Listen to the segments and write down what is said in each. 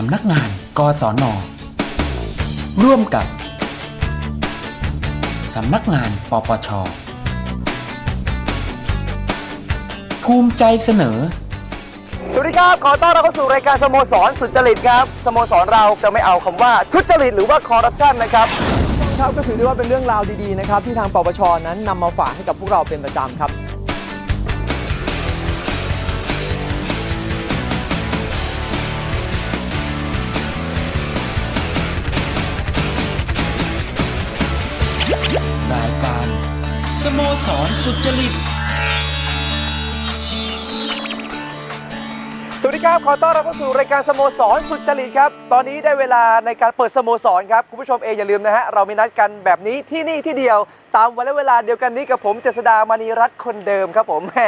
สำนักงานกศนร่วมกับ สำนักงาน ปปช ภูมิใจเสนอ สวัสดีครับ ขอต้อนรับเข้าสู่รายการสโมสรสุจริตครับ สโมสรเราจะไม่เอาคำว่าทุจริตหรือว่าคอร์รัปชันนะครับ ครับก็ถือได้ว่าเป็นเรื่องราวดีๆนะครับที่ทางปปชนั้นนำมาฝากให้กับพวกเราเป็นประจำครับ สอนสรสุจริต วัสดีครับขอต้อนรับเข้าสู่รายการสโมสรสุดจริตครับ ตอนนี้ได้เวลาในการเปิดสโมสรครับ คุณผู้ชมเองอย่าลืมนะฮะ เรามีนัดกันแบบนี้ที่นี่ที่เดียว ตามวันและเวลาเดียวกันนี้กับผมเจษดามณีรัตน์คนเดิมครับผมแหม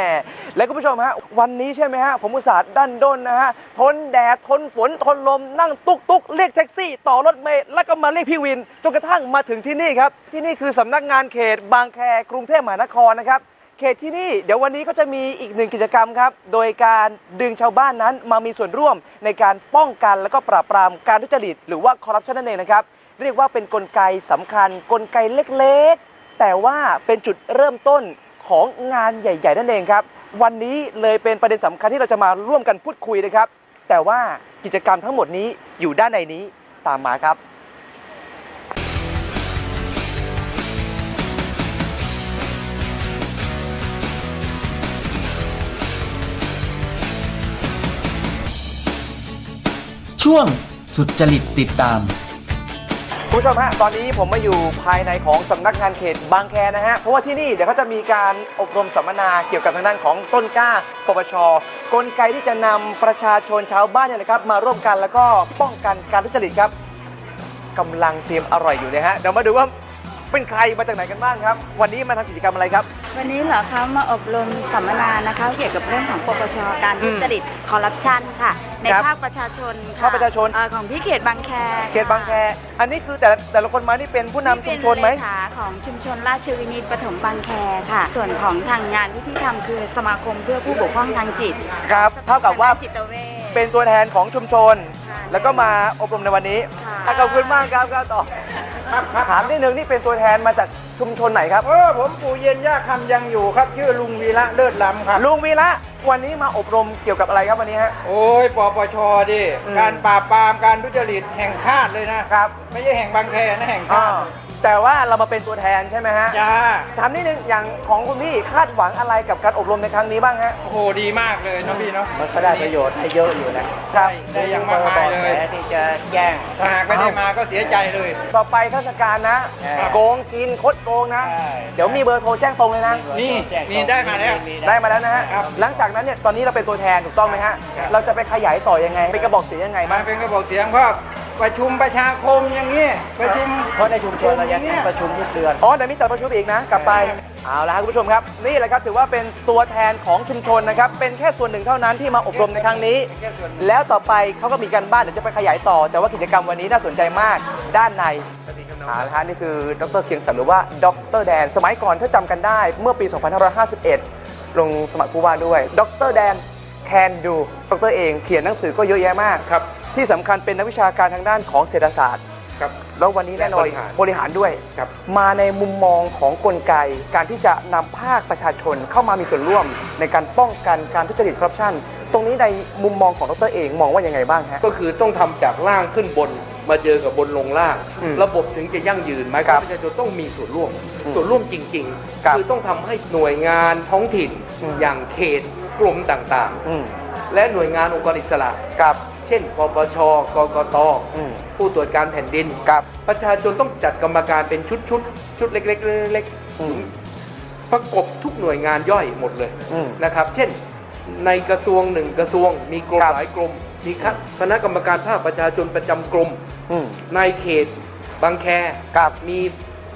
และคุณผู้ชมฮะ วันนี้ใช่ไหมฮะ ผมอุตส่าห์ดันด้นนะฮะ ทนแดด ทนฝน ทนลม นั่งตุกตุกเรียกแท็กซี่ ต่อรถเมล์แล้วก็มาเรียกพี่วิน จนกระทั่งมาถึงที่นี่ครับ ที่นี่คือสำนักงานเขต บางแค กรุงเทพมหานครนะครับ เขตที่นี่เดี๋ยววันนี้ก็จะมีอีกหนึ่งกิจกรรมครับ โดยการดึงชาวบ้านนั้นมามีส่วนร่วมในการป้องกันและก็ปราบปรามการทุจริต หรือว่าคอร์รัปชันนั่นเองนะครับ เรียกว่าเป็นกลไกสำคัญ กลไกเล็กๆ แต่ว่าเป็นจุดเริ่มต้นของงานใหญ่ ๆ นั่นเองครับ วันนี้เลยเป็นประเด็นสำคัญที่เราจะมาร่วมกันพูดคุยนะครับ แต่ว่ากิจกรรมทั้งหมดนี้อยู่ด้านในนี้ตามมาครับ ช่วงสุดจริตติดตาม คุณผู้ชมฮะตอนนี้ผมมาอยู่ภายในของสำนักงานเขตบางแคนะฮะเพราะว่าที่นี่เดี๋ยวเขาจะมีการอบรมสัมมนาเกี่ยวกับทางด้านของต้นกล้าปปชกลไกที่จะนำประชาชนชาวบ้านเนี่ยนะครับมาร่วมกันแล้วก็ป้องกันการทุจริตครับกำลังเตรียมอร่อยอยู่เลยฮะเดี๋ยวมาดูว่า เป็นใครมาจากไหนกันบ้างครับ วันนี้มาทำกิจกรรมอะไรครับ วันนี้เหรอคะมาอบรมสัมมนานะคะ เกี่ยวกับเรื่องของปปชการทุจริตคอร์รัปชันค่ะ ในครับภาคประชาชนค่ะภาคประชาชน เอ่อของที่เขตบางแคเขตบางแค อันนี้คือแต่ละแต่ละคนมานี่เป็นผู้นำชุมชนไหม ที่เป็นเลขาของชุมชนราชวินิตปฐมบางแคค่ะ ส่วนของทางงานที่ที่ทำคือสมาคมเพื่อผู้บกพร่องทางจิตครับเท่ากับว่า จิตเวช เป็นตัวแทนของชุมชน ค่ะแล้วก็มาอบรมในวันนี้ค่ะ อะขอบคุณมากครับ ครับต่อถามนิดนึงนี่เป็นตัวแทนมาจากชุมชนไหนครับ เออผมปู่เย็นย่าคำยังอยู่ครับ ชื่อลุงวีระเลิศล้ำครับลุงวีระวันนี้มาอบรมเกี่ยวกับอะไรครับวันนี้ฮะ โอ้ยปปชดิอืม การปราบปรามการทุจริตแห่งชาติเลยนะครับ ไม่ใช่แห่งบางแคนะแห่งอ่าชาติ แต่ว่าเรามาเป็นตัวแทนใช่ไหมฮะจ้า ถามนิดนึงอย่างของคุณพี่คาดหวังอะไรกับการอบรมในครั้งนี้บ้างฮะ โอ้โห ดีมากเลยนะพี่เนาะ มันก็ได้ประโยชน์ให้เยอะอยู่นะครับได้อย่างมากมายเลยแผที่จะแจ้งถ้าหากไม่ได้มาก็เสียใจเลย ต่อไปเทศกาลนะครับโกงกินคดโกงนะใช่เดี๋ยวมีเบอร์โทรแจ้งตรงเลยนะ นี่นี่ได้มาแล้ว ได้มาแล้วนะฮะครับหลังจากนั้นเนี่ยตอนนี้เราเป็นตัวแทนถูกต้องไหมฮะครับเราจะไปขยายต่อยังไง เป็นกระบอกเสียงยังไงมาบ้าง เป็นกระบอกเสียงเพราะ ประชุมประชาคมอย่างนี้ประชุมเพราะในชุมชนเรายังเนี่ยประชุมทุกเดือน อ๋อเดี๋ยวมีจัดประชุมอีกนะ กลับไป เอาละครับคุณผู้ชมครับ นี่แหละครับถือว่าเป็นตัวแทนของชุมชนนะครับ เป็นแค่ส่วนหนึ่งเท่านั้นที่มาอบรมในครั้งนี้ แล้วต่อไปเขาก็มีการบ้านเดี๋ยวจะไปขยายต่อ แต่ว่ากิจกรรมวันนี้น่าสนใจมากด้านในเอาละครับนี่คือดรเคียงศักดิ์หรือว่าดรแดน สมัยก่อนถ้าจำกันได้ เมื่อปี 2551 ลงสมัครผู้ว่าด้วย ดรแดน can do ดรเองเขียนหนังสือก็เยอะแยะมากครับ ที่สำคัญเป็นนักวิชาการทางด้านของเศรษฐศาสตร์ ครับ แล้ววันนี้แน่นอนและบริหารบริหารด้วย ครับ มาในมุมมองของกลไก การที่จะนำภาคประชาชนเข้ามามีส่วนร่วม ในการป้องกันการทุจริตคอร์รัปชันตรงนี้ในมุมมองของดรเองมองว่ายังไงบ้างฮะ ก็คือต้องทำจากล่างขึ้นบนมาเจอกับบนลงล่าง อืมระบบถึงจะยั่งยืนหมายคครัวามบประชาชนต้องมีส่วนร่วม อืมส่วนร่วมจริงครับๆคือต้องทำให้หน่วยงานท้องถิ่น อืม อย่างเขตกลุ่มต่างอืมๆ และหน่วยงานองค์กรอิสระ ครับ เช่นปปชกกตอืมผู้ตรวจการแผ่นดิน ครับ ประชาชนต้องจัดกรรมการเป็นชุดชุดๆชุดเล็กๆเล็กอืม ๆประกบทุกหน่วยงานย่อยหมดเลยอืมนะครับ เช่น ในกระทรวงหนึ่งกระทรวง มีกรมครับ หลายกรมมีคณะกรรมการภาคประชาชนประจำกรม อืม ในเขตบางแคครับมี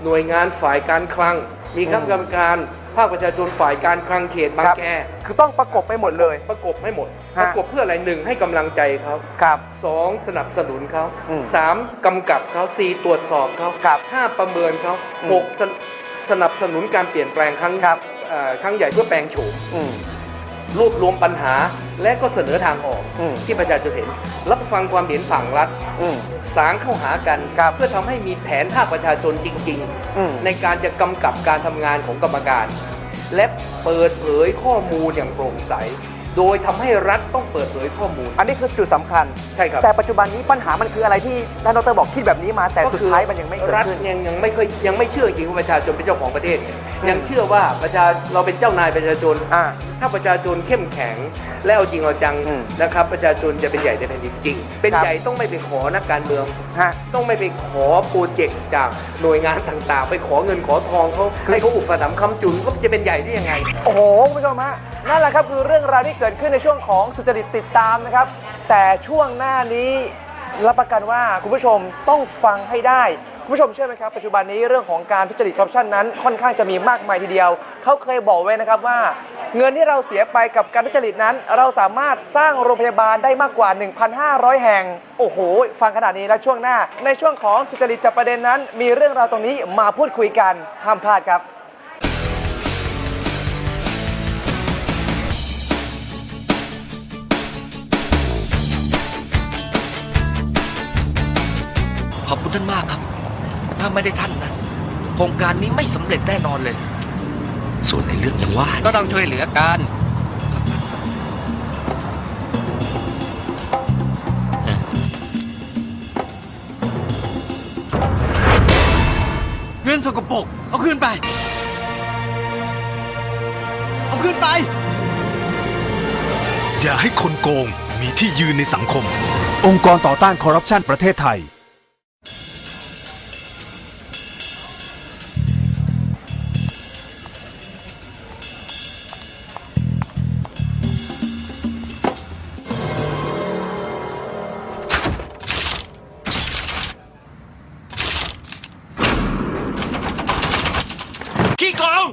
หน่วยงานฝ่ายการคลัง มีคณะกรรมการภาคประชาชนฝ่ายการคลังเขตบางครับ แค คือต้องประกบไปหมดเลย ประกบให้หมดฮะ ประกบเพื่ออะไรหนึ่งให้กำลังใจเขาครับสองสนับสนุนเขาอืมสามกำกับเขาสี่ตรวจสอบเขาครับห้าประเมินเขาอืมหกสนสนับสนุนการเปลี่ยนแปลงครั้งครับเอ่อครั้งใหญ่เพื่อแปลงโฉมอืมรวบรวมปัญหาและก็เสนอทางออกอืมที่ประชาชนเห็น รับฟังความเห็นฝั่งรัฐอืมสางเข้าหากันครับเพื่อทำให้มีแผนภาคประชาชนจริงอืมๆในการจะกำกับการทำงานของกรรมการ และเปิดเผยข้อมูลอย่างโปร่งใส โดยทำให้รัฐต้องเปิดเผยข้อมูล อันนี้คือจุดสำคัญ ใช่ครับ แต่ปัจจุบันนี้ปัญหามันคืออะไรที่ท่านดรบอกคิดแบบนี้มา แต่สุดท้ายมันยังไม่เกิดรัฐขึ้น ยังยังไม่เคยยังไม่เชื่อจริงว่าประชาชนเป็นเจ้าของประเทศเนี่ยยังเชื่อว่าประชาเราเป็นเจ้านายประชาชน อ่า ถ้าประชาชนเข้มแข็ง และเอาจริงเอาจังอืมนะครับ ประชาชนจะเป็นใหญ่ในแผ่นดินจริง เป็นครับ ใหญ่ต้องไม่ไปขอนักการเมือง ฮะ ต้องไม่ไปขอโปรเจกต์จากหน่วยงานต่างๆ ไปขอเงินขอทองเขาให้เขาอุปถัมภ์คำจุนก็จะเป็นใหญ่ได้ยังไง โอ้โหคุณผู้ชมฮะ นั่นแหละครับคือเรื่องราวที่เกิดขึ้นในช่วงของสุจริตติดตามนะครับ แต่ช่วงหน้านี้รับประกันว่าคุณผู้ชมต้องฟังให้ได้ คุณผู้ชมเชื่อไหมครับ ปัจจุบันนี้เรื่องของการทุจริตคอร์รัปชันนั้นค่อนข้างจะมีมากมายทีเดียว เขาเคยบอกไว้นะครับว่า เงินที่เราเสียไปกับการทุจริตนั้น เราสามารถสร้างโรงพยาบาลได้มากกว่า 1,500 แห่ง โอ้โห ฟังขนาดนี้แล้วช่วงหน้า ในช่วงของสุจริตจับประเด็นนั้น มีเรื่องราวตรงนี้มาพูดคุยกันห้ามพลาดครับ ท่านมากครับ ถ้าไม่ได้ท่านนะ โครงการนี้ไม่สำเร็จแน่นอนเลย ส่วนในเรื่องอย่างว่าก็ต้องช่วยเหลือกัน เงินสกปรกเอาคืนไป เอาคืนไป อย่าให้คนโกงมีที่ยืนในสังคม องค์กรต่อต้านคอร์รัปชันประเทศไทย ขี้โกง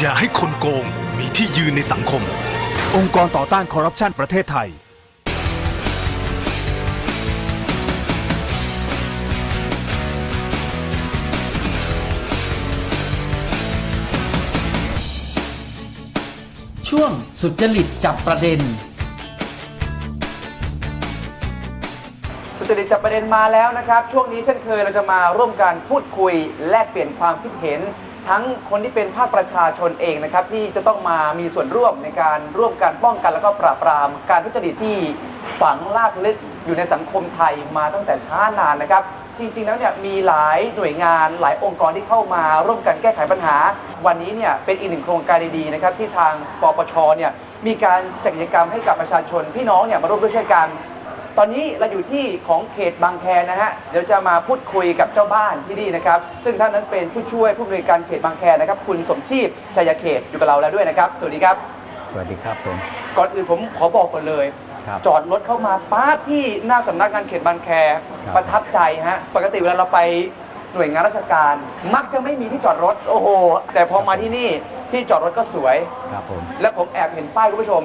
อย่าให้คนโกงมีที่ยืนในสังคม องค์กรต่อต้านคอร์รัปชันประเทศไทย ช่วงสุจริตจับประเด็น สริจับประเด็นมาแล้วนะครับ ช่วงนี้เช่นเคยเราจะมาร่วมกันพูดคุย แลกเปลี่ยนความคิดเห็น ทั้งคนที่เป็นภาคประชาชนเองนะครับ ที่จะต้องมามีส่วนร่วมในการร่วมกันป้องกันแล้วก็ปราบปราม การทุจริตที่ฝังลากลึกอยู่ในสังคมไทยมาตั้งแต่ช้านานนะครับ จริงๆแล้วเนี่ยมีหลายหน่วยงานหลายองค์กรที่เข้ามาร่วมกันแก้ไขปัญหา วันนี้เนี่ยเป็นอีกหนึ่งโครงการดีๆนะครับที่ทางปปชเนี่ยมีการจัดกิจกรรมให้กับประชาชนพี่น้องเนี่ยมาร่วมด้วยช่วยกัน ตอนนี้เราอยู่ที่ของเขตบางแคนะฮะ เดี๋ยวจะมาพูดคุยกับเจ้าบ้านที่นี่นะครับ ซึ่งท่านนั้นเป็นผู้ช่วยผู้บริการเขตบางแคนะครับ คุณสมชีพชัยเขตอยู่กับเราแล้วด้วยนะครับ สวัสดีครับ สวัสดีครับผม ก่อนอื่นผมขอบอกก่อนเลย ครับ จอดรถเข้ามาป้าดที่หน้าสำนักงานเขตบางแค ครับ ประทับใจฮะ ปกติเวลาเราไปหน่วยงานราชการ มักจะไม่มีที่จอดรถ โอ้โห แต่พอมาที่นี่ที่จอดรถก็สวย ครับผม และผมแอบเห็นป้ายคุณผู้ชม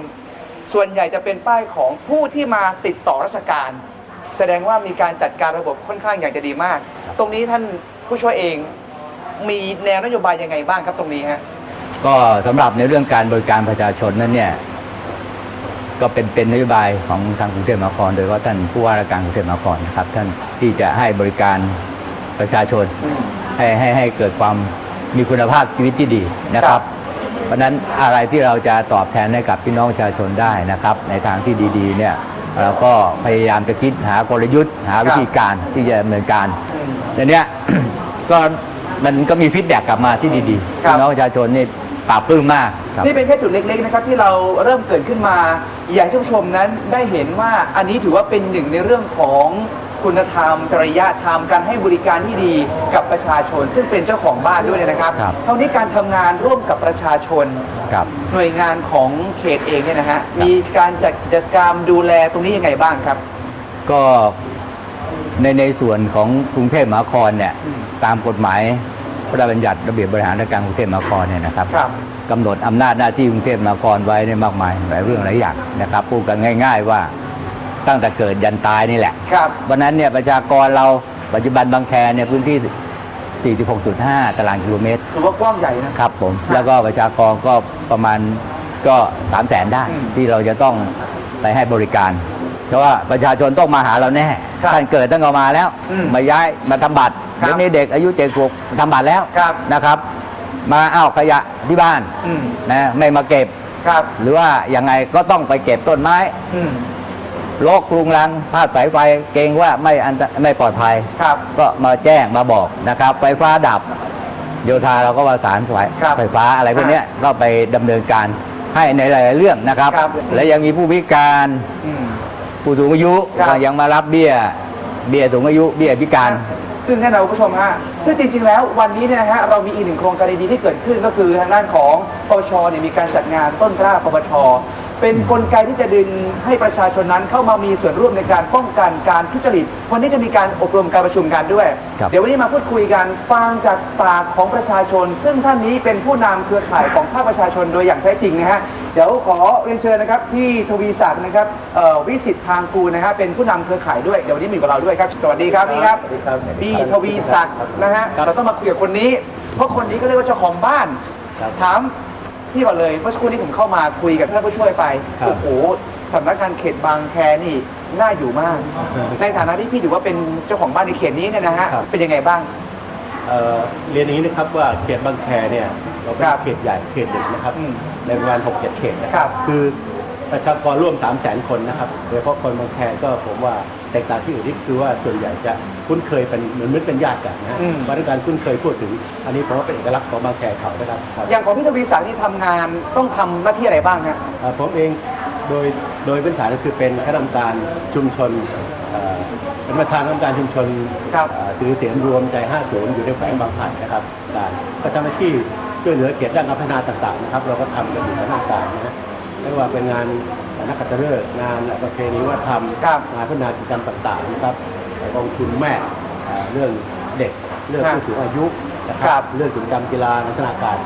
ส่วนใหญ่จะเป็นป้ายของผู้ที่มาติดต่อราชการ แสดงว่ามีการจัดการระบบค่อนข้างอย่างจะดีมาก ตรงนี้ท่านผู้ช่วยเองมีแนวนโยบายยังไงบ้างครับตรงนี้ฮะก็สำหรับในเรื่องการบริการประชาชนนั้นเนี่ย ก็เป็นเป็นนโยบายของทางกรุงเทพมหานคร โดยเฉพาะท่านผู้ว่าราชการกรุงเทพมหานครนะครับ ท่านที่จะให้บริการประชาชนให้ให้ให้เกิดความมีคุณภาพชีวิตที่ดีนะครับ เพราะฉะนั้นอะไรที่เราจะตอบแทนให้กับพี่น้องประชาชนได้นะครับ ในทางที่ดีๆเนี่ยเราก็พยายามจะคิดหากลยุทธ์ หาวิธีการที่จะดำเนินการในเนี้ย ก็มันก็มีฟีดแบ็กกลับมาที่ดีๆครับ พี่น้องประชาชนนี่ปราบปลื้มมากครับ นี่เป็นแค่จุดเล็ก ๆ นะครับ ที่เราเริ่มเกิดขึ้นมา อยากให้ท่านผู้ชมนั้นได้เห็นว่าอันนี้ถือว่าเป็นหนึ่งในเรื่องของ คุณธรรม จริยธรรม การให้บริการที่ดีกับประชาชน ซึ่งเป็นเจ้าของบ้านด้วยเนี่ยนะครับ ครับ เท่านี้การทำงานร่วมกับประชาชน ครับ หน่วยงานของเขตเองเนี่ยนะฮะ มีการจัดกิจกรรมดูแลตรงนี้ยังไงบ้างครับ ก็ในในส่วนของกรุงเทพมหานครเนี่ยอืม ตามกฎหมายพระราชบัญญัติระเบียบบริหารราชการกรุงเทพมหานครเนี่ยนะครับครับ กำหนดอำนาจหน้าที่กรุงเทพมหานครไว้ในมากมายหลายเรื่องหลายอย่างนะครับพูดกันง่าย ๆ ว่า ตั้งแต่เกิดยันตายนี่แหละ ครับ วันนั้นเนี่ยประชากรเราปัจจุบันบางแคเนี่ยพื้นที่ 46.5 ตารางกิโลเมตร ถือว่ากว้างใหญ่นะ ครับผมแล้วก็ประชากรก็ประมาณก็3 0 0แสนได้อืมที่เราจะต้องไปให้บริการ เพราะว่าประชาชนต้องมาหาเราแน่ครับท่านเกิดตั้งเอามาแล้ว อืมมาย้ายมาทำบัตรครับ เดี๋ยวนี้เด็กอายุเจ็ดขวบทำบัตรแล้วครับ นะครับ มาอ้าวขยะที่บ้านอืมนะไม่มาเก็บ ครับ หรือว่ายังไงก็ต้องไปเก็บต้นไม้ อืม โรคกรุงรังพาดสายไฟเกรงว่าไม่อันตไม่ปลอดภัย ครับ ก็มาแจ้งมาบอกนะครับ ไฟฟ้าดับ โยธาเราก็ประสานไฟครับไฟฟ้าอะไรพวกเนี้ยก็ไปดำเนินการให้ในหลายๆเรื่องนะครับ ครับ และยังมีผู้พิการอืม ผู้สูงอายุครับก็ยังมารับเบี้ย เบี้ยสูงอายุเบี้ยพิการ ซึ่งแน่นอนคุณผู้ชมฮะ ซึ่งจริงๆ แล้ววันนี้เนี่ยนะฮะเรามีอีกหนึ่งโครงการดีๆที่เกิดขึ้นก็คือทางด้านของปปชเนี่ยมีการจัดงานต้นกล้าปปช เป็นกลไกที่จะดึงให้ประชาชนนั้นเข้ามามีส่วนร่วมในการป้องกันการทุจริต วันนี้จะมีการอบรมการประชุมกันด้วย ครับ เดี๋ยววันนี้มาพูดคุยกันฟังจากปากของประชาชน ซึ่งท่านนี้เป็นผู้นำเครือข่ายของภาคประชาชนโดยอย่างแท้จริงนะฮะ เดี๋ยวขอเรียนเชิญนะครับพี่ทวีศักดิ์นะครับเอ่อวิสิทธิ์ทางกูลนะฮะเป็นผู้นำเครือข่ายด้วย เดี๋ยววันนี้มีกับเราด้วยครับ สวัสดีครับพี่ครับ พี่ทวีศักดิ์นะฮะ เราต้องมาคุยกับคนนี้ เพราะคนนี้ก็เรียกว่าเจ้าของบ้าน ครับ ถาม พี่ก่อนเลยเมื่อสักครู่นี้ผมเข้ามาคุยกับท่านผู้ช่วยไปครับ โอ้โหสำนักงานเขตบางแคนี่น่าอยู่มาก ในฐานะที่พี่ถือว่าเป็นเจ้าของบ้านในเขตนี้เนี่ยนะฮะครับ เป็นยังไงบ้าง เอ่อเรียนอย่างนี้นะครับว่าเขตบางแคเนี่ยเราเป็นครับเขตใหญ่เขตหนึ่งนะครับอืมในประมาณ6 7เขตนะคครัรับ คือ ประชากรร่วม 3 0 0 0 0 0คนนะครับโดยเฉพาะคนบางแคก็ผมว่าแตกต่างที่อื่นนี่คือว่าส่วนใหญ่จะคุ้นเคยเป็นเหมือนเหมือนเป็นญาติกันนะฮะอืมเพราะฉะนั้นการคุ้นเคยพูดถึง อันนี้ผมว่าเป็นเอกลักษณ์ของบางแคเขานะครับครับอย่างของพี่ทวีศักดิ์นี่ทำงานต้องทำหน้าที่อะไรบ้างฮะ เอ่อผมเองโดยโดยพื้นฐานก็คือเป็นคณะกรรมการชุมชนเอ่อเป็นประธานคณะกรรมการชุมชนครับ เอ่อถือเสียงรวมใจ 50 อยู่ในแขวงบางไผ่นะครับการก็ทำหน้าที่ช่วยเหลือเกียรติด้านการพัฒนาต่างๆนะครับเราก็ทำกันอยู่ในด้านการนะฮะ ไม่ว่าเป็นงานนักขัตฤกษ์งานประเพณีวัฒนธรรมครับงานพัฒนากิจกรรมต่างๆนะครับกองทุนแม่เอ่อเรื่องเด็กเรื่องครับผู้สูงอายุนะคครัรับบเรื่องกิจกรรมกีฬานันทนาการ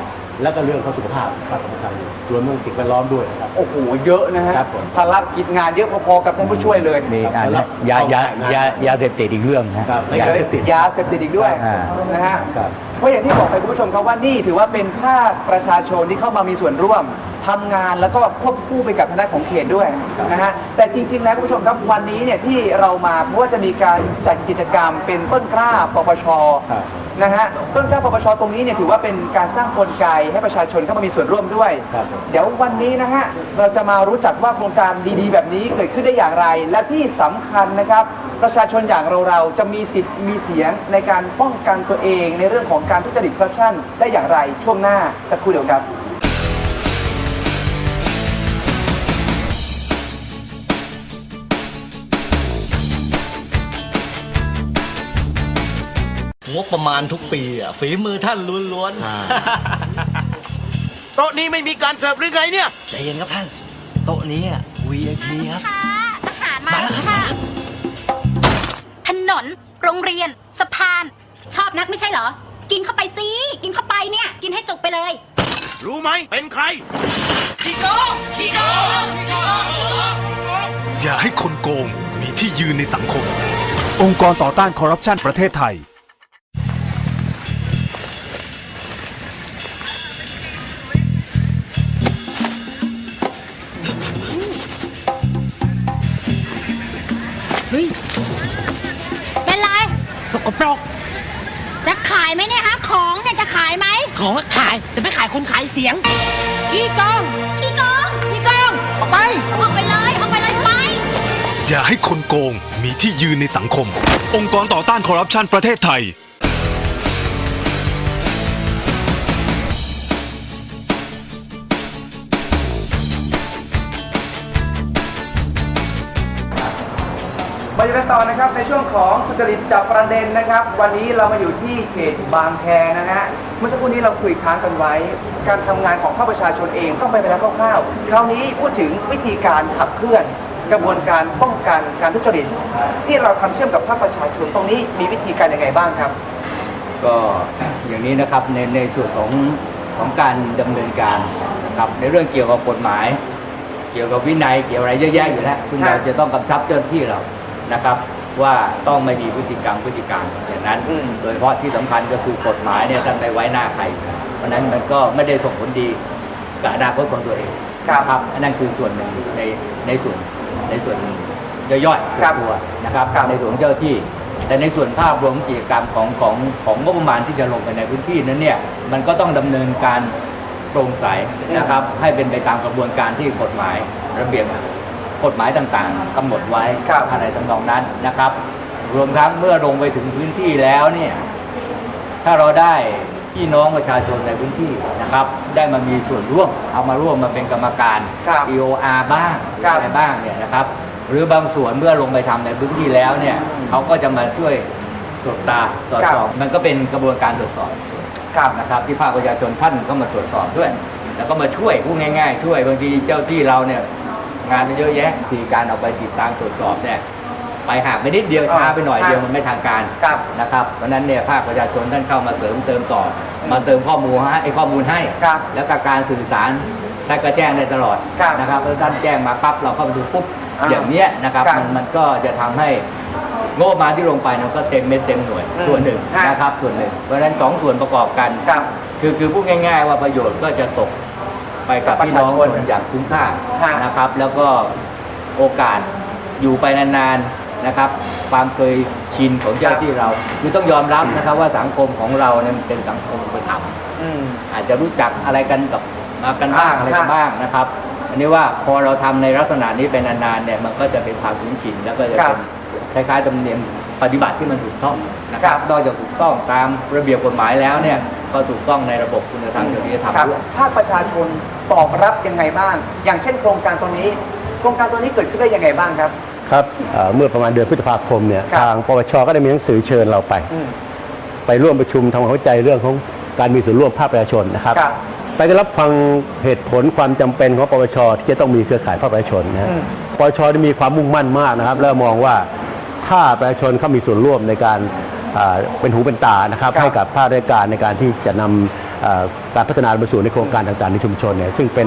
และก็เรื่องของสุขภาพครับสำคัญรวมเรื่องสิ่งแวดล้อมด้วยนะครับโอ้โหเยอะนะฮะครับผมภารกิจงานเยอะพอๆกับท่านผู้ช่วยเลยมีอันแล้วยาเอายาเอายายาเสพติดอีกเรื่องนะครับยาเสพติดยาเสพติดอีกด้วยอ่านะฮะครับเพราะอย่างที่บอกไปคุณผู้ชมครับว่านี่ถือว่าเป็นภาคประชาชนที่เข้ามามีส่วนร่วม ทำงานแล้วก็ควบคู่ไปกับทางด้านของเขตด้วยนะฮะแต่จริงๆแล้วคุณผู้ชมครับวันนี้เนี่ยที่เรามาเพราะว่าจะมีการจัดกิจกรรมเป็นต้นกล้าปปชครับนะฮะต้นกล้าปปชตรงนี้เนี่ยถือว่าเป็นการสร้างกลไกให้ประชาชนเข้ามามีส่วนร่วมด้วย ครับ เดี๋ยววันนี้นะฮะเราจะมารู้จักว่าโครงการดีๆ แบบนี้เกิดขึ้นได้อย่างไร และที่สำคัญนะครับ ประชาชนอย่างเราๆจะมีสิทธิ์มีเสียงในการป้องกันตัวเอง ในเรื่องของการทุจริตคอร์รัปชันได้อย่างไรช่วงหน้าสักครู่เดียวครับ งบประมาณทุกปีอะฝีมือท่านล้วนๆโต๊ะนี้ไม่มีการเสิร์ฟหรือไงเนี่ยใจเย็นครับท่าน โต๊ะนี้อะ VIP ครับอาหารมาแล้วค่ะ ถนน โรงเรียน สะพาน ชอบนักไม่ใช่เหรอ กินเข้าไปสิกินเข้าไปเนี่ย กินให้จุกไปเลย รู้ไหมเป็นใครขี้โกงขี้โกงขี้โกงอย่าให้คนโกงมีที่ยืนในสังคม องค์กรต่อต้านคอร์รัปชันประเทศไทย สกปรกจะขายไหมเนี่ยฮะของเนี่ยจะขายไหมของก็ขายแต่ไม่ขายคนขายเสียงขี้โกงขี้โกงขี้โกงออกไปออกไปเลยออกไปเลยไป อย่าให้คนโกงมีที่ยืนในสังคม องค์กรต่อต้านคอร์รัปชันประเทศไทย มาอยู่กันต่อนะครับในช่วงของสุจริตจับประเด็นนะครับ วันนี้เรามาอยู่ที่เขตบางแคนะฮะเมื่อสักครู่นี้เราคุยค้างกันไว้ การทำงานของภาคประชาชนเองต้องไปไปแล้วคร่าวๆคราวนี้พูดถึงวิธีการขับเคลื่อน กระบวนการป้องกันการทุจริต ที่เราทำเชื่อมกับภาคประชาชนตรงนี้มีวิธีการยังไงบ้างครับ ก็อย่างนี้นะครับในในส่วนของของการดำเนินการนะครับในเรื่องเกี่ยวกับกฎหมาย เกี่ยวกับวินัยเกี่ยวอะไรเยอะแยะอยู่แล้วซึ่งครัเราบจะต้องกำชับเจ้าหน้าที่เรา นะครับ ว่าต้องไม่มีพฤติกรรมพฤติการอย่างนั้นอืมโดยเฉพาะที่สำคัญก็คือกฎหมายเนี่ยท่านไปไว้หน้าใคร เพราะฉะนั้นมันก็ไม่ได้ส่งผลดีกับอนาคตของตัวเองครับนะครับอันนั้นคือส่วนหนึ่งในในส่วนในส่วนย่อยๆครับตัวนะครับครับในส่วนของเจ้าที่ แต่ในส่วนภาพรวมกิจกรรมของของของงบประมาณที่จะลงไปในพื้นที่นั้นเนี่ยมันก็ต้องดำเนินการโปร่งใสนะครับ ให้เป็นไปตามกระบวนการที่กฎหมายระเบียบ กฎหมายต่างๆกำหนดไว้ครับอะไรทั้งนองนั้นนะครับ รวมทั้งเมื่อลงไปถึงพื้นที่แล้วเนี่ยถ้าเราได้พี่น้องประชาชนในพื้นที่นะครับ ได้มามีส่วนร่วม เอามาร่วมมาเป็นกรรมการ ครับ EOR บ้างครับอะไรบ้างเนี่ยนะครับ หรือบางส่วนเมื่อลงไปทำในพื้นที่แล้วเนี่ยเขาก็จะมาช่วยตรวจตาตรวจสอบมันก็เป็นกระบวนการตรวจสอบ ครับ นะครับที่ภาคประชาชนท่านก็มาตรวจสอบด้วย แล้วก็มาช่วยพูดง่าย ๆ ช่วยบางทีเจ้าที่เราเนี่ย งานมันเยอะแยะทีการเอาไปติดตามตรวจสอบเนี่ยไปห่างไปนิดเดียวอ่าช้าไปหน่อยครับเดียวมันไม่ทางการครับนะครับเพราะฉะนั้นเนี่ยภาคประชาชนท่านเข้ามาเสริมเติมต่อ มาเติมข้อมูลให้ไอ้ข้อมูลให้ครับแล้วก็การสื่อสารท่านก็แจ้งได้ตลอดครับนะครับแล้วท่านแจ้งมาปั๊บเราเข้าไปดูปุ๊บอ่าอย่างเนี้ยนะครับครับมันมันก็จะทำให้งบประมาณที่ลงไปมันก็เต็มเม็ดเต็มหน่วยอืมส่วนหนึ่งฮะนะครับส่วนหนึ่งเพราะฉะนั้นสองส่วนประกอบกันครับคือคือพูดง่าย ๆ ว่าประโยชน์ก็จะตก ไปกับกับพี่น้องประชาชนคนอย่างคุ้มค่าฮะนะครับ แล้วก็โอกาสอยู่ไปนานๆนะครับ ความเคยชินของเจ้าที่เราคือต้องยอมรับนะครับว่าสังคมของเราเนี่ยมันเป็นสังคมอุปถัมภ์อืมอาจจะรู้จักอะไรกันกับมากันบ้างอ่าอะไรกันบ้างนะครับ อันนี้ว่าพอเราทำในลักษณะนี้เป็นนานๆเนี่ยมันก็จะเป็นความคุ้นชินแล้วก็จะครัเป็บนคล้ายๆธรรมเนียมปฏิบัติที่มันถูกต้องนะคครัรับบนอกจากถูกต้องตามระเบียบกฎหมายแล้วเนี่ย ก็ถูกต้องในระบบคุณธรรมจริยธรรมครับด้วยภาคประชาชนตอบรับยังไงบ้าง อย่างเช่นโครงการตัวนี้ โครงการตัวนี้เกิดขึ้นได้ยังไงบ้างครับ ครับเอ่อเมื่อประมาณเดือนพฤษภาคมเนี่ยครับ ทางปปชก็ได้มีหนังสือเชิญเราไป อืม ไปร่วมประชุมทำความเข้าใจเรื่องของการมีส่วนร่วมภาคประชาชนนะครับ ครับไปได้รับฟังเหตุผลความจำเป็นของปปชที่จะต้องมีเครือข่ายภาคประชาชนนะฮะอืม ปปชได้มีความมุ่งมั่นมากนะครับ แล้วมองว่าถ้าประชาชนเขามีส่วนร่วมในการอ่า เป็นหูเป็นตานะครับครับให้กับภาคราชการในการที่จะนำอ่าการพัฒนาไปสู่ในโครงการต่างๆในชุมชนเนี่ยซึ่งเป็น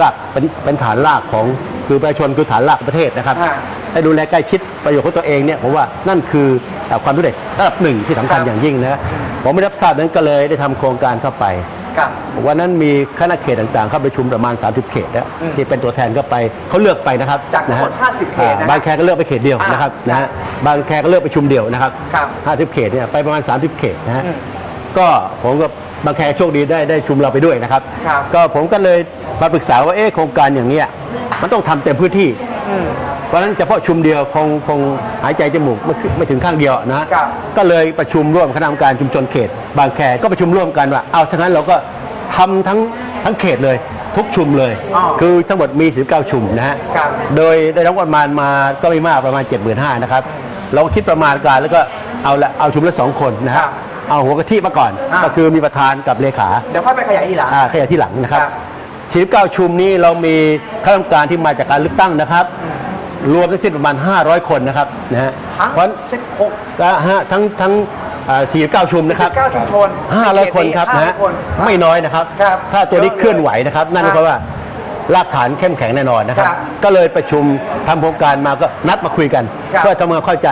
รากเป็นเป็นฐานรากของคือประชาชนคือฐานรากของประเทศนะครับอ่าให้ดูแลใกล้ชิดประโยชน์ของตัวเองเนี่ยผมว่านั่นคือเอ่อความสำเร็จระดับหนึ่งที่สำคัญครับอย่างยิ่งนะผมไม่รับทราบนั้นก็เลยได้ทำโครงการเข้าไปครับ วันนั้นมีคณะเขตต่างๆ เข้าประชุมประมาณ 30 เขตนะอืมที่เป็นตัวแทนก็ไปเขาเลือกไปนะครับจากทั้งหมดนะฮะ50 เขตนะฮะอ่าบางแคก็เลือกไปเขตเดียวอ่านนะครับนะครัฮะบบางแคก็เลือกประชุมเดียวนะครับครับ50 เขตเนี่ยไปประมาณ 30 เขตนะฮะอืมก็ผมก็บางแคโชคดีได้ได้ชุมเราไปด้วยนะครับครับ ก็ผมก็เลยมาปรึกษาว่าเอ๊ะโครงการอย่างเนี้ยมันต้องทำเต็มพื้นที่อืม เพราะฉะนั้นเฉพาะชุมเดียวคงคงหายใจจมูกไม่ไม่ถึงข้างเดียวนะฮะครับ ก็เลยประชุมร่วมคณะกรรมการชุมชนเขต บางแคก็ประชุมร่วมกันว่าเอาทั้งนั้นเราก็ทำทั้งทั้งเขตเลย ทุกชุมเลยอ๋อคือทั้งหมดมี 19 ชุมนะฮะครับ โดยได้รับประมาณมาก็ไม่มากประมาณ 75,000นะครับเราคิดประมาณการแล้วก็เอาละเอาชุมละสองคนนะครัฮะบเอาหัวกะทิมาก่อน อ่า ก็คือมีประธานกับเลขา เดี๋ยวค่อยไปขยายทีหลัง อ่าขยายที่หลังนะครับ ครับ49ชุมนี้เรามีข้าราชการที่มาจากการเลือกตั้งนะครับ รวมทั้งสิ้นประมาณ 500 คนนะครับนะฮะทั้งเพราะ16และฮะทั้งทั้งอ่า49ชุมนะครับ19ชุมชน500คนครับนะฮะ500คนไม่น้อยนะครับครับถ้าตัวนี้เยอะเลยเคลื่อนไหวนะครับ นั่นหมายความว่ารากฐานเข้มแข็งแน่นอนนะครับครับก็เลยประชุมทำโครงการมาก็นัดมาคุยกันครับเพื่อทำความเข้าใจ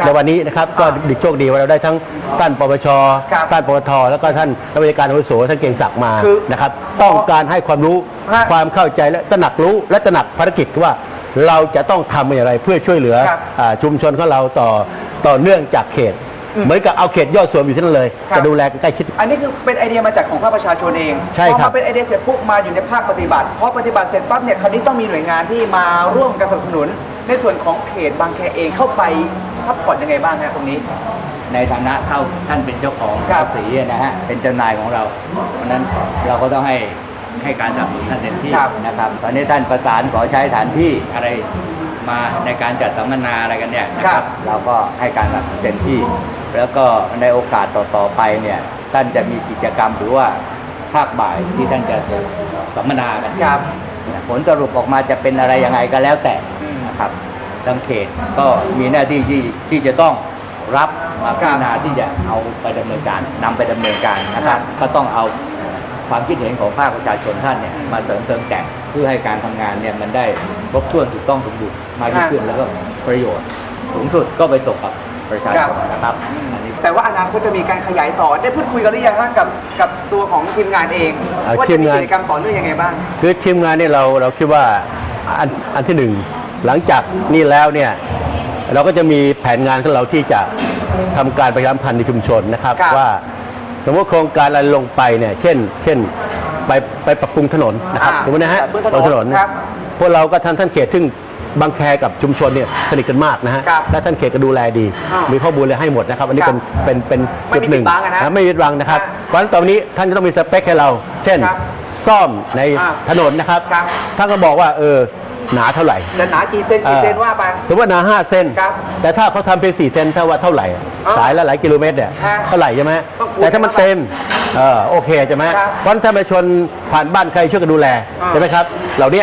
ครับในวันนี้นะครับ ก็อ่าดิโชคดีว่าเราได้ทั้งท่านปปชครับท่านปปทแล้วก็ท่านรัฐมนตรีการอาวุโสท่านเก่งศักดิ์มาคือนะครับ ต้องการให้ความรู้ฮะความเข้าใจและตระหนักรู้และตระหนักภารกิจว่า เราจะต้องทำอย่างไรเพื่อช่วยเหลือครับอ่าชุมชนของเราต่อต่อเนื่องจากเขต อืมเหมือนกับเอาเขตยอดสวมอยู่ที่นั่นเลยครับ จะดูแลใกล้ชิด อันนี้คือเป็นไอเดียมาจากของภาคประชาชนเองใช่พอครัมาบเป็นไอเดียเสร็จปุ๊บมาอยู่ในภาคปฏิบัติพอปฏิบัติเสร็จปั๊บเนี่ยคราวนี้ต้องมีหน่วยงานที่มาร่วมกันสนับสนุน ในส่วนของเขตบางแคเองเข้าไปซัพพอร์ตยังไงบ้างฮะตรงนี้ ในฐานะเท่าท่านเป็นเจ้าของครับ ภาษีนะฮะเป็นเจ้านายของเรา เพราะฉะนั้นเราก็ต้องให้ ให้การสนับสนุนท่านเต็มที่ครับ นะครับ ตอนนี้ท่านประสานขอใช้สถานที่อะไรมาในการจัดสัมมนาอะไรกันเนี่ยนะคครัรับ บ เราก็ให้การสนับสนุนเต็มที่ แล้วก็ในโอกาสต่อๆไปเนี่ยท่านจะมีกิจกรรมหรือว่าภาคบ่ายที่ท่านจะสัมมนากันครับ ผลสรุปออกมาจะเป็นอะไรยังไงก็แล้วแต่นะครับทางเขตก็มีหน้าที่ที่ที่จะต้องรับมาพิจารณาที่จะเอาไปดำเนินการนำไปดำเนินการนะครับ ก็ต้องเอา ความคิดเห็นของภาคประชาชนท่านเนี่ยมาเสริมเติมแต่งเพื่อให้การทำงานเนี่ยมันได้ครบถ้วนถูกต้องสมบูรณ์มากยิ่งขึ้นแล้วก็ประโยชน์สูงสุดก็ไปตกกับประชาชนนะครับอันนี้แต่ว่าอนาคตจะมีการขยายต่อได้พูดคุยกันหรือยังฮะกับกับตัวของทีมงานเองเอ่อว่าทีจะมมีงานกิจกรรมต่อเนื่องยังไงบ้างคือทีมงานเนี่ยเราเราคิดว่าอันอันที่หนึ่งหลังจากนี่แล้วเนี่ยเราก็จะมีแผนงานของเราที่จะทำการประชาสัมพันธ์ในชุมชนนะครับครับว่า สมมติโครงการอะไรลงไปเนี่ยเช่น เช่นไปไปปรับปรุงถนนนะครับอ่าสมมตินะฮะปรับปรุงถนนนะครับพวกเราก็ท่านท่านเขตซึ่งบางแคกับชุมชนเนี่ยสนิทกันมากนะฮะครับและท่านเขตก็ดูแลดีอ้าวมีข้อมูลเลยให้หมดนะครับอันนี้ครัเป็บนเป็นเป็นไม่จุดมีหนึ่งปิดบังอะนะไม่มีปิดบังนะครับอ่าเพราะฉะนั้นตอนนี้ท่านจะต้องมีสเปคให้เรา เช่น ครับซ่อมในอ่าถนนนะครับครับท่านก็บอกว่าเออหนาเท่าไหร่จะหนากี่เซนกี่เซนว่าไปสมมติว่าหนา5เซนครับแต่ถ้าเขาทำเป็น4เซนถ้าว่าเท่าไหร่อะอ๋อสายละหลายกิโลเมตรเนี่ยฮะเท่าไหร่ใช่ไหมต้องคูณแต่ถ้ามันเต็มเออโอเคใช่ไหมครับเพราะฉะนั้นถ้าไปชนผ่านบ้านใครช่วยกันดูแลอ่าใช่ไหมครับ เหล่านี้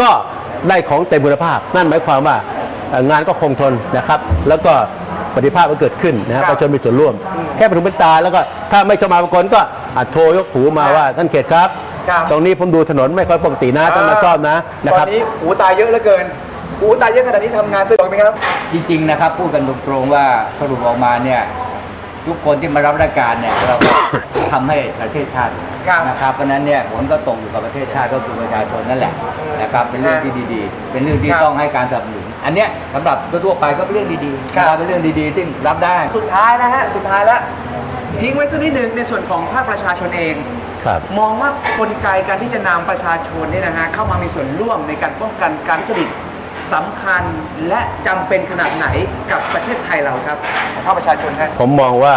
ก็ได้ของเต็มคุณภาพ นั่นหมายความว่าเอ่องานก็คงทนนะครับ แล้วก็ปฏิภาพก็เกิดขึ้นนะฮะประชาชนมีส่วนร่วม แค่ประทุมเป็นตาแล้วก็ถ้าไม่เข้ามาบางคนก็อาจโทรยกหูมาว่าท่านเขตครับ ครับ ตรงนี้ผมดูถนนไม่ค่อยปกตินะต้องมาซ่อมนะนะตคอรันบนี้หูตายเยอะเหลือเกินหูตายเยอะขนาดนี้ทำงานสะดวกไหมครับ จริงๆนะครับพูดกันตรงๆว่าสรุปออกมาเนี่ยทุกคนที่มารับราชการเนี่ยเราก็ทำให้ประเทศชาติครับนะครับเพราะฉะนั้นเนี่ยผลก็ตรงอยู่กับประเทศชาติก็คือประชาชนนั่นแหละนะครับเป็นเรื่องที่ดีๆ เป็นเรื่องที่ครับต้องให้การสนับสนุนอันเนี้ยสำหรับทั่วๆไปก็เป็นเรื่องดีๆครับนะครับเป็นเรื่องดีๆที่รับได้ สุดท้ายนะฮะสุดท้ายแล้วทิ้งไว้สักนิดหนึ่งในส่วนของภาคประชาชนเอง ครับมองว่ากลไกการที่จะนำประชาชนเนี่ยนะฮะเข้ามามีส่วนร่วมในการป้องกันการทุจริตสำคัญและจำเป็นขนาดไหนกับประเทศไทยเราครับของภาคประชาชนครับ ผมมองว่า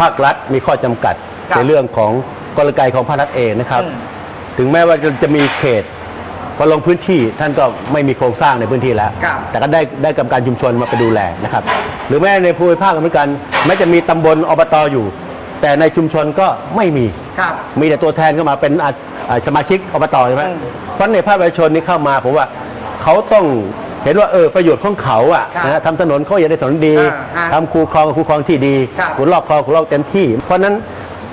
ภาครัฐมีข้อจำกัดครับในเรื่องของกลไกของภาครัฐเองนะครับ อืม ถึงแม้ว่าจะจะมีเขตพอลงพื้นที่ท่านก็ไม่มีโครงสร้างในพื้นที่แล้ว ครับ แต่ก็ได้ได้กรรมการชุมชนมาไปดูแลนะครับ หรือแม้ในภูมิภาคเหมือนกันแม้จะมีตำบลอบตอยู่ แต่ในชุมชนก็ไม่มี ครับ มีแต่ตัวแทนเข้ามาเป็นอะอะสมาชิกอบตใช่ไหมอืมเพราะในภาคประชาชนนี้เข้ามาผมว่าเขาต้องเห็นว่าเออประโยชน์ของเขาอะครับนะฮะทำถนนเขาอยากได้ถนนดีอ่าฮะทำคูคลองกับคูคลองที่ดีครับ ขุดลอกคลองขุดลอกเต็มที่ เพราะฉะนั้น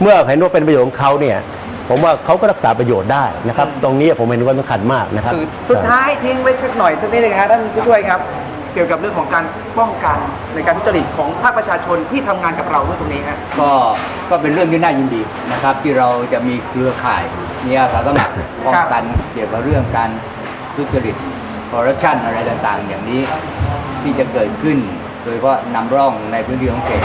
เมื่อเห็นว่าเป็นประโยชน์ของเขาเนี่ย ผมว่าเขาก็รักษาประโยชน์ได้นะครับ ตรงนี้ผมเห็นว่าสำคัญมากนะครับ คือสุดท้ายทิ้งไว้สักหน่อยสักนิดหนึงครับท่านผู้ช่วยครับ เกี่ยวกับเรื่องของการป้องกันในการทุจริตของภาคประชาชนที่ทำงานกับเราด้วยตรงนี้ฮะ ก็ก็เป็นเรื่องที่น่ายินดีนะครับ ที่เราจะมีเครือข่ายมีอาสาสมัครป้องกันเกี่ยวกับเรื่องการทุจริตคอร์รัปชันอะไรต่างๆ อย่างนี้ที่จะเกิดขึ้น โดยเฉพาะนำร่องในพื้นที่ของเขต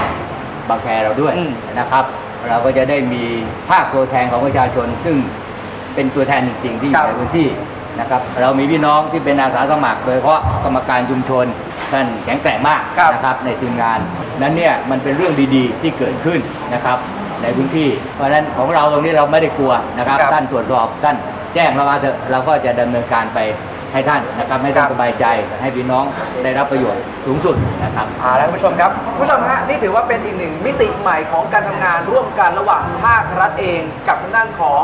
บางแคเราด้วยอืม นะครับ เราก็จะได้มีภาคตัวแทนของประชาชน ซึ่งเป็นตัวแทนจริงๆที่อยู่ในพื้นที่ นะครับเรามีพี่น้องที่เป็นอาสาสมัคร โดยเฉพาะกรรมการชุมชนท่านแข็งแกร่งมากครับ นะครับในทีมงานนั้นเนี่ยมันเป็นเรื่องดีๆที่เกิดขึ้นนะครับในพื้นที่เพราะฉะนั้นของเราตรงนี้เราไม่ได้กลัวนะครับครับท่านตรวจสอบท่านแจ้งเรามาเถอะเราก็จะดำเนินการไปให้ท่านนะครับให้ท่านสบายใจให้พี่น้องได้รับประโยชน์สูงสุดนะครับอ่าแล้วคุณผู้ชมครับคุณผู้ชมฮะนี่ถือว่าเป็นอีกหนึ่งมิติใหม่ของการทำงานร่วมกันระหว่างภาครัฐเองกับทางด้านของ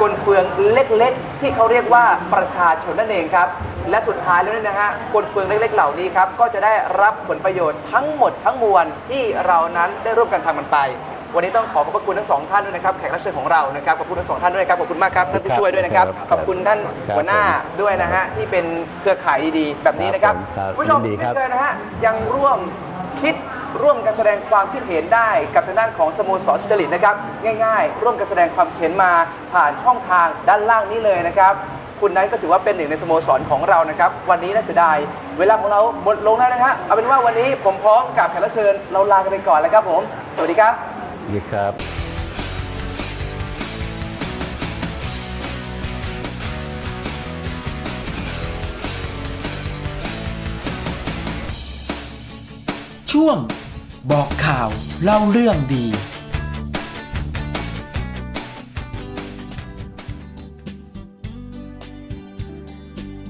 กลเฟืองเล็กๆ ที่เขาเรียกว่าประชาชนนั่นเองครับ และสุดท้ายแล้วเนี่ยนะฮะกลเฟืองเล็กๆ เหล่านี้ครับก็จะได้รับผลประโยชน์ทั้งหมดทั้งมวลที่เรานั้นได้ร่วมกันทำมันไป วันนี้ต้องขอขอบพระคุณทั้งสองท่านด้วยนะครับแขกรับเชิญของเรานะครับขอบคุณทั้งสองท่านด้วยนะครับขอบคุณมากครับท่านผู้ช่วยด้วยนะครับครับขอบคุณท่านครับหัวหน้าด้วยนะฮะที่เป็นเครือข่ายดีๆ แบบนี้นะครับครับคุณผู้ชมยินดีครับเช่นเคยนะฮะยังร่วมคิด ร่วมกันแสดงความคิดเห็นได้กับทางด้านของสโมสรสุจริตนะครับ ง่ายๆ ร่วมกันแสดงความคิดเห็นมาผ่านช่องทางด้านล่างนี้เลยนะครับคุณนั้นก็ถือว่าเป็นหนึ่งในสโมสรของเรานะครับ วันนี้น่าเสียดาย เวลาของเราหมดลงแล้วนะฮะเอาเป็นว่าวันนี้ผมพร้อมกับแขกรับเชิญเราลากันไปก่อนแล้วครับผม สวัสดีครับดีครับ ช่วง บอกข่าวเล่าเรื่องดี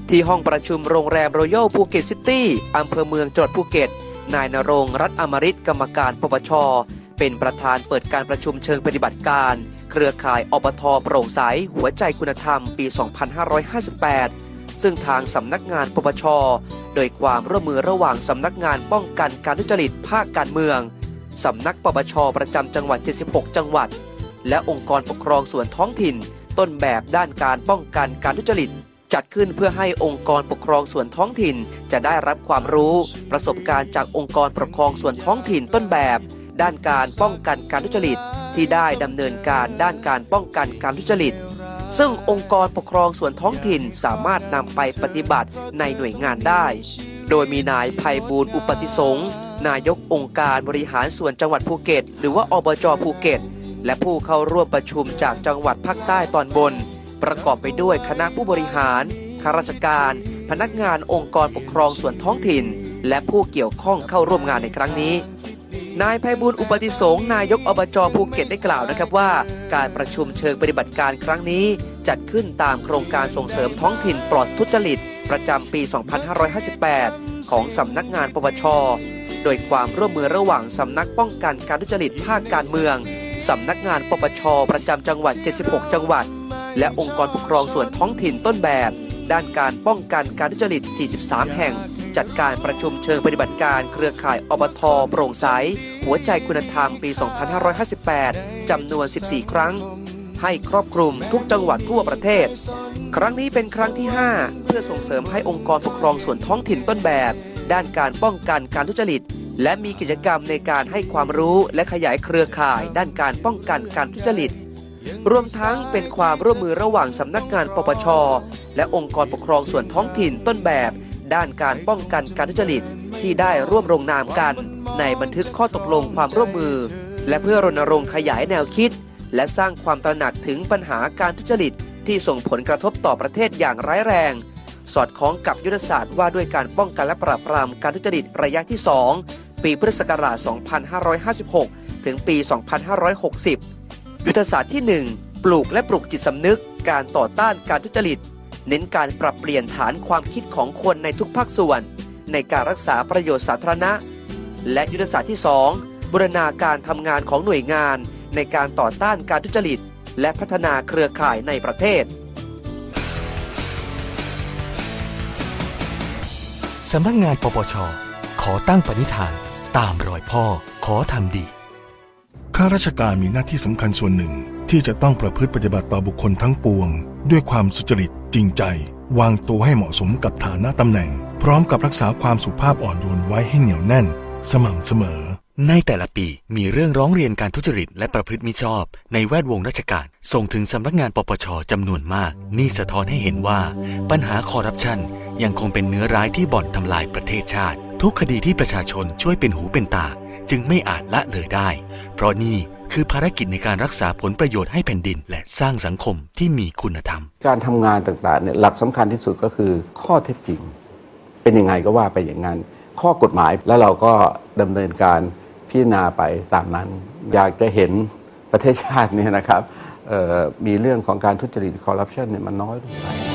ที่ห้องประชุมโรงแรมรอยัลภูเก็ตซิตี้อำเภอเมืองจังหวัดภูเก็ต นายนรงรัตน์อมริตกรรมการปปช เป็นประธานเปิดการประชุมเชิงปฏิบัติการ เครือข่ายอบทโปร่งใส หัวใจคุณธรรมปี 2558 ซึ่งทางสำนักงานปปช โดยความร่วมมือระหว่างสำนักงานป้องกันการทุจริตภาคการเมือง สำนักปปช ประจำจังหวัด 76 จังหวัด และองค์กรปกครองส่วนท้องถิ่น ต้นแบบด้านการป้องกันการทุจริต จัดขึ้นเพื่อให้องค์กรปกครองส่วนท้องถิ่น จะได้รับความรู้ ประสบการณ์จากองค์กรปกครองส่วนท้องถิ่นต้นแบบ ด้านการป้องกันการทุจริต ที่ได้ดำเนินการด้านการป้องกันการทุจริต ซึ่งองค์กรปกครองส่วนท้องถิ่นสามารถนำไปปฏิบัติในหน่วยงานได้ โดยมีนายภัยบูลย์อุปติสงนายกองค์การบริหารส่วนจังหวัดภูเก็ต หรือว่าอบจภูเก็ต และผู้เข้าร่วมประชุมจากจังหวัดภาคใต้ตอนบน ประกอบไปด้วยคณะผู้บริหารข้าราชการ พนักงานองค์กรปกครองส่วนท้องถิ่น และผู้เกี่ยวข้องเข้าร่วมงานในครั้งนี้ นายไพบูลย์อุปติสงฆ์นายกอบจภูเก็ตได้กล่าวนะครับว่า การประชุมเชิงปฏิบัติการครั้งนี้ จัดขึ้นตามโครงการส่งเสริมท้องถิ่นปลอดทุจริต ประจำปี 2558 ของสำนักงานปปช โดยความร่วมมือระหว่างสำนักป้องกันการทุจริตภาคการเมืองสำนักงานปปช ประจำจังหวัด 76 จังหวัด และองค์กรปกครองส่วนท้องถิ่นต้นแบบ ด้านการป้องกันการทุจริต 43 แห่ง จัดการประชุมเชิงปฏิบัติการเครือข่ายอบทโปร่งใส หัวใจคุณธรรมปี 2558 จำนวน 14 ครั้ง ให้ครอบคลุมทุกจังหวัดทั่วประเทศ ครั้งนี้เป็นครั้งที่ 5 เพื่อส่งเสริมให้องค์กรปกครองส่วนท้องถิ่นต้นแบบ ด้านการป้องกันการทุจริต และมีกิจกรรมในการให้ความรู้และขยายเครือข่าย ด้านการป้องกันการทุจริต รวมทั้งเป็นความร่วมมือระหว่างสำนักงานปปช และองค์กรปกครองส่วนท้องถิ่นต้นแบบ ด้านการป้องกันการทุจริตที่ได้ร่วมลงนามกัน ในบันทึกข้อตกลงความร่วมมือ และเพื่อรณรงค์ขยายแนวคิด และสร้างความตระหนักถึงปัญหาการทุจริต ที่ส่งผลกระทบต่อประเทศอย่างร้ายแรง สอดคล้องกับยุทธศาสตร์ว่าด้วยการป้องกันและปราบปรามการทุจริตระยะที่ 2 ปีพุทธศักราช 2556 ถึงปี 2560 ยุทธศาสตร์ที่ 1 ปลูกและปลุกจิตสำนึก การต่อต้านการทุจริต เน้นการปรับเปลี่ยนฐานความคิดของคนในทุกภาคส่วน ในการรักษาประโยชน์สาธารณะ และยุทธศาสตร์ที่ 2บูรณาการทำงานของหน่วยงาน ในการต่อต้านการทุจริต และพัฒนาเครือข่ายในประเทศสำนักงานปปชขอตั้งปณิธาน ตามรอยพ่อขอทำดี ข้าราชการมีหน้าที่สำคัญส่วนหนึ่งที่จะต้องประพฤติปฏิบัติต่อบุคคลทั้งปวง ด้วยความสุจริตจริงใจ วางตัวให้เหมาะสมกับฐานะตำแหน่ง พร้อมกับรักษาความสุภาพอ่อนโยนไว้ให้เหนียวแน่น สม่ำเสมอ ในแต่ละปีมีเรื่องร้องเรียนการทุจริตและประพฤติมิชอบ ในแวดวงราชการส่งถึงสำนักงานปปชจำนวนมาก นี่สะท้อนให้เห็นว่า ปัญหาคอร์รัปชันยังคงเป็นเนื้อร้ายที่บ่อนทำลายประเทศชาติ ทุกคดีที่ประชาชนช่วยเป็นหูเป็นตา จึงไม่อาจละเลยได้ เพราะนี่คือภารกิจในการรักษาผลประโยชน์ให้แผ่นดิน และสร้างสังคมที่มีคุณธรรม การทำงานต่างๆเนี่ยหลักสำคัญที่สุดก็คือข้อเท็จจริง เป็นยังไงก็ว่าไปอย่างนั้น ข้อกฎหมายแล้วเราก็ดำเนินการพิจารณาไปตามนั้น อยากจะเห็นประเทศชาติเนี่ยนะครับมีเรื่องของการทุจริตคอร์รัปชันเนี่ยมันน้อยลงไป